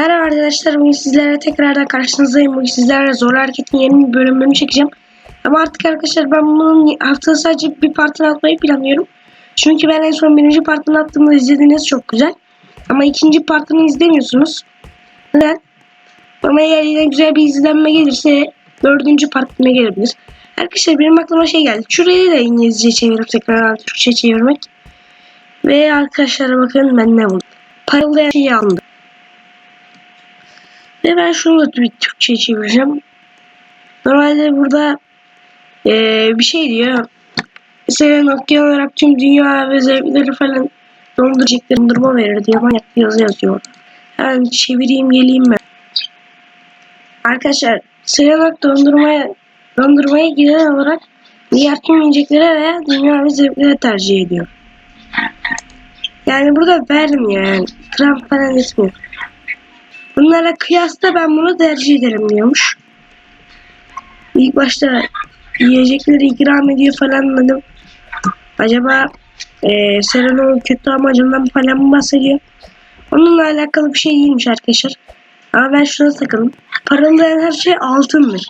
Merhaba arkadaşlar, bugün sizlerle tekrardan karşınızdayım. Bugün sizlerle Zor Hareket'in yeni bir bölümünü çekeceğim. Ama artık arkadaşlar ben bunun haftada sadece bir partini atmayı planlıyorum. Çünkü ben en son birinci partini attığımda izlediğiniz çok güzel. Ama ikinci partini izlemiyorsunuz. Neden? Ama eğer yine güzel bir izlenme gelirse dördüncü partine gelebilir. Arkadaşlar benim aklıma şey geldi. Şurayı da İngilizce çevirip tekrar Türkçe çevirmek. Ve arkadaşlar bakın ben ne buldum. Parıldayan şeyi aldım. Ve ben şunu da bir Türkçe çevireceğim. Normalde burada eee, bir şey diyor. Mesela Nokia olarak tüm dünya ve zevkleri falan donduracak dondurma verir diye manyak bir yazı yazıyor. Hemen çevireyim geleyim ben. Arkadaşlar Serenok dondurmaya dondurmaya genel olarak diğer tüm yiyeceklere veya dünya ve zevklere tercih ediyor. Yani burada vermiyor yani. Gram falan etmiyor. Bunlara kıyasla ben bunu tercih ederim diyormuş. İlk başta yiyecekleri ikram ediyor falan dedim. Acaba eee Serena'nın kötü amacından falan mı bahsediyor? Onunla alakalı bir şey değilmiş arkadaşlar. Ama ben şuna takıldım. Parıldayan her şey altındır.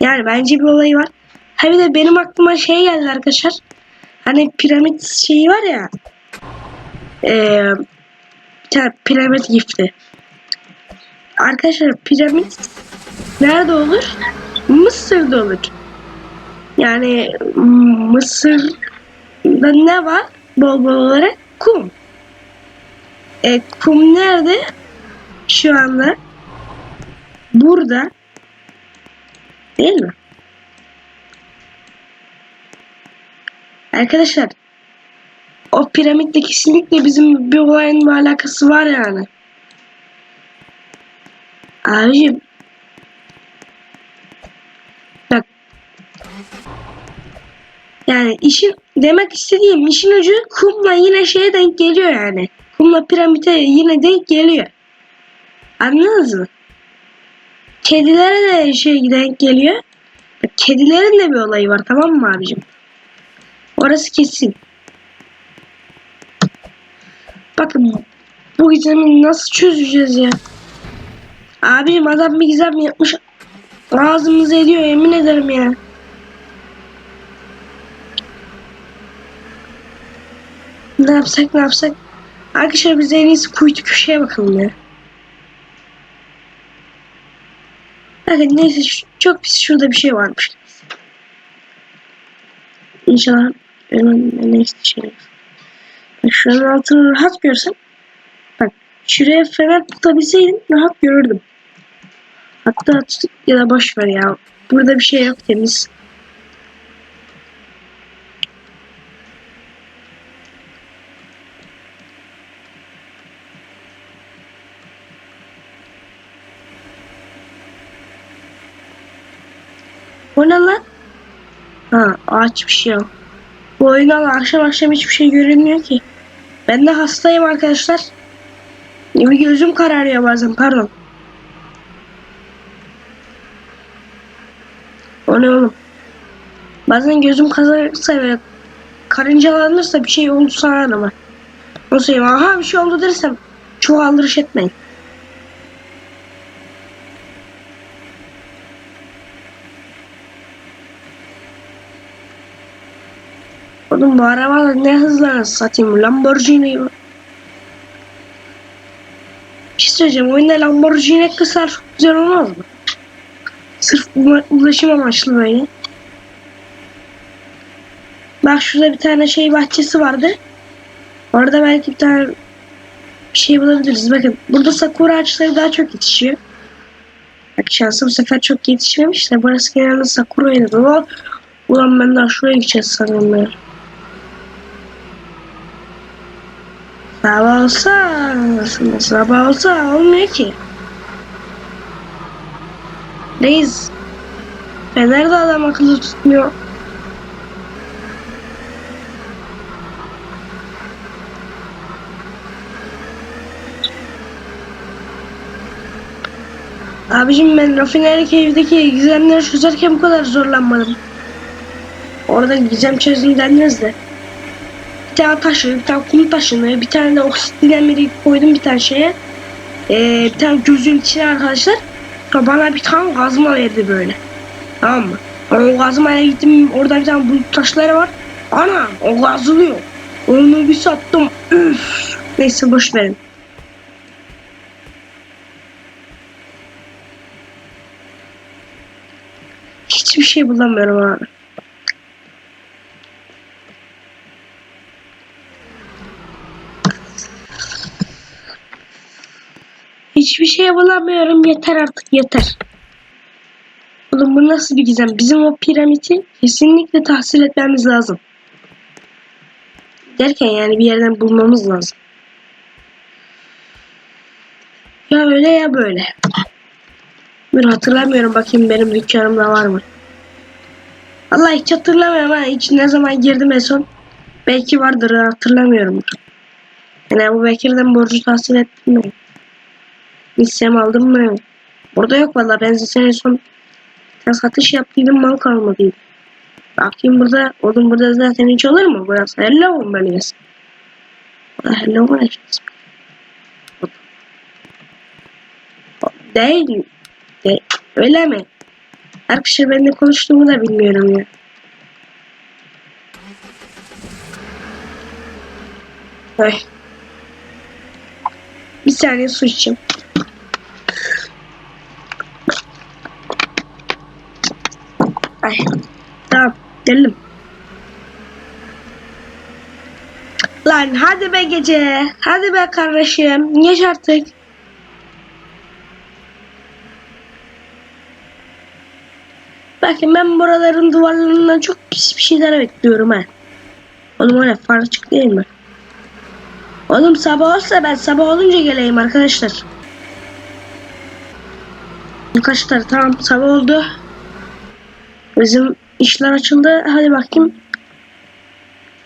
Yani bence bir olayı var. Ha bir de benim aklıma şey geldi arkadaşlar. Hani piramit şeyi var ya. Eee tane piramit gifti. Arkadaşlar piramit nerede olur? Mısır'da olur. Yani Mısır'da ne var? Bol bol olarak kum. E, kum nerede? Şu anda burada değil mi? Arkadaşlar o piramitle kesinlikle bizim bir olayın bir alakası var yani. Abicim. Bak. Yani işin demek istediğim işin ucu kumla yine şeye denk geliyor yani. Kumla piramite yine denk geliyor. Anladınız mı? Kedilere de şey denk geliyor. Kedilerin de bir olayı var tamam mı abicim? Orası kesin. Bakın bu gizemi nasıl çözeceğiz ya? Abim adam bir gizem yapmış. Ağzımızı ediyor yemin ederim ya. Ne yapsak ne yapsak? Arkadaşlar biz en iyisi kuytu köşeye bakalım ya. Bakın neyse çok pis şurada bir şey varmış. İnşallah benim neyse şey. Şuranın altını rahat görsem. Bak şuraya fener tutabilseydim rahat görürdüm. Hatta ya da boş ver ya. Burada bir şey yok temiz. O ne lan? Ha ağaç bir şey yok. Bu oyundan akşam akşam hiçbir şey görünmüyor ki. Ben de hastayım arkadaşlar. Bir gözüm kararıyor bazen pardon. O ne oğlum? Bazen gözüm kazarsa ve karıncalanırsa bir şey oldu sanarım ama. O şey aha bir şey oldu dersem çuvaldırış etmeyin. Oğlum bu araba ne hızla satayım Lamborghini. Bir şey söyleyeceğim oyunda Lamborghini kısar güzel olmaz mı? Sırf ula- ulaşım amaçlı böyle. Bak şurada bir tane şey bahçesi vardı. Orada belki bir tane bir şey bulabiliriz. Bakın burada sakura ağaçları daha çok yetişiyor. Bak şansı bu sefer çok yetişmemiş de burası genelde sakura ile dolu. Ulan ben daha şuraya gideceğiz sanırım ya. Sabah olsa sabah olsa olmuyor ki. Reis. Fener de adam akıllı tutmuyor. Abicim ben rafineri keyifdeki gizemleri çözerken bu kadar zorlanmadım. Orada gizem çözüm denmez de. Tane taşı, bir tane kum taşını, bir tane de oksijen demiri koydum bir tane şeye. Ee, bir tane gözün içine arkadaşlar. Bana bir tane kazma verdi böyle. Tamam mı? O kazmaya gittim orada bir tane bulut taşları var. Ana o kazılıyor. Onu bir sattım. Üf. Neyse boş verin. Hiçbir şey bulamıyorum abi. Hiçbir şey bulamıyorum. Yeter artık yeter. Oğlum bu nasıl bir gizem? Bizim o piramidi kesinlikle tahsil etmemiz lazım. Derken yani bir yerden bulmamız lazım. Ya öyle ya böyle. Dur hatırlamıyorum bakayım benim dükkanımda var mı? Allah hiç hatırlamıyorum ha. Hiç ne zaman girdim en son. Belki vardır hatırlamıyorum. Yani bu Bekir'den borcu tahsil ettim mi? Hissem aldım mı? Burada yok valla. Ben zaten en son satış yaptıydım mal kalmadıydı. Bakayım burada. Oğlum burada zaten hiç olur mu? Burası Hello bölgesi. Burada Hello bölgesi. Değil. De, öyle mi? Arkadaşlar ben ne konuştuğumu da bilmiyorum ya. Ay. Bir saniye su içeyim. Ay. Tamam. Geldim. Lan hadi be gece. Hadi be kardeşim. Geç artık. Bakın ben buraların duvarlarından çok pis bir şeyler bekliyorum ha. Oğlum ne? Far açık değil mi? Oğlum sabah olsa ben sabah olunca geleyim arkadaşlar. Arkadaşlar tamam sabah oldu. Bizim işler açıldı. Hadi bakayım.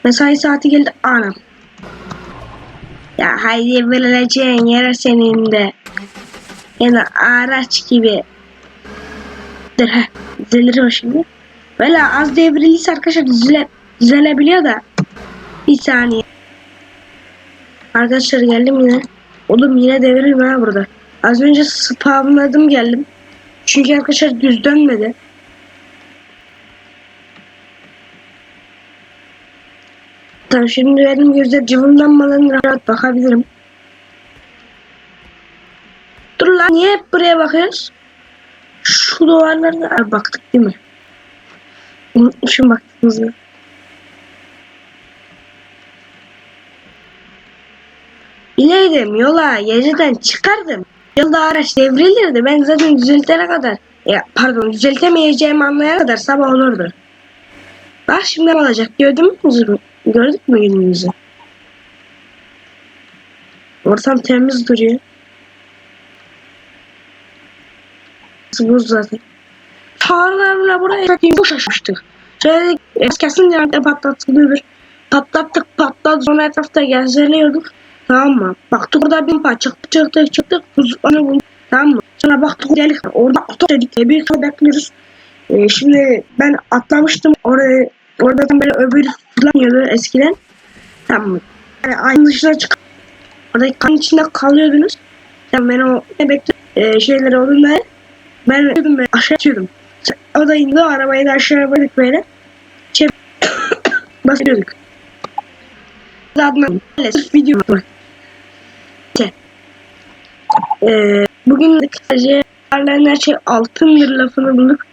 Mesai saati geldi. Anam. Ya haydi verileceğin yere senin de. Yani araç gibi. Dur heh. Düzelir o şimdi. Böyle az devriliyse arkadaşlar düzele, düzelebiliyor da. Bir saniye. Arkadaşlar geldim yine. Oğlum yine devrilme ha burada. Az önce spamladım geldim. Çünkü arkadaşlar düz dönmedi. Tamam şimdi benim gözler cıvımlanmadan rahat bakabilirim. Dur lan niye hep buraya bakıyoruz? Şu duvarlarda baktık değil mi? Unutmuşum baktığımızı. İleydim yola geceden çıkardım. Yolda araç devrilirdi. Ben zaten düzeltene kadar ya pardon düzeltemeyeceğimi anlayana kadar sabah olurdu. Bak şimdi olacak gördün mü? Gördük mü günümüzü? Ortam temiz duruyor. Buz zaten. Farlarla buraya satayım boş açmıştık. Şöyle kesin yerde patlatılıyordur. Patlattık patladı sonra etrafta gezeliyorduk. Tamam mı? Baktık orada bir parça çıktık çıktık çıktık. Onu bulduk. Tamam mı? Sonra baktık delik orada ato dedik. Bir bekliyoruz. Ee, şimdi ben atlamıştım oraya. Orada böyle öbür fırlamıyordu eskiden. Tamam? Yani aynı dışına çık. Orada kan içinde kalıyordunuz. Yani ben o ne bekle e, şeyleri olduğunda ben dedim böyle aşağı atıyordum. O da indi arabayı da aşağı bıraktık böyle. Şey basıyorduk. Zaten sırf video. İşte. Ee, bugün verilen her şey altındır lafını bulduk.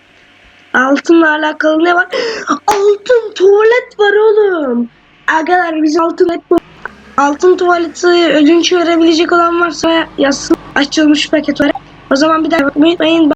Altınla alakalı ne var? Altın tuvalet var oğlum. Arkadaşlar biz altın bu. Altın tuvaleti ödünç verebilecek olan varsa yazsın. Açılmış paket var. O zaman bir daha bakmayı unutmayın.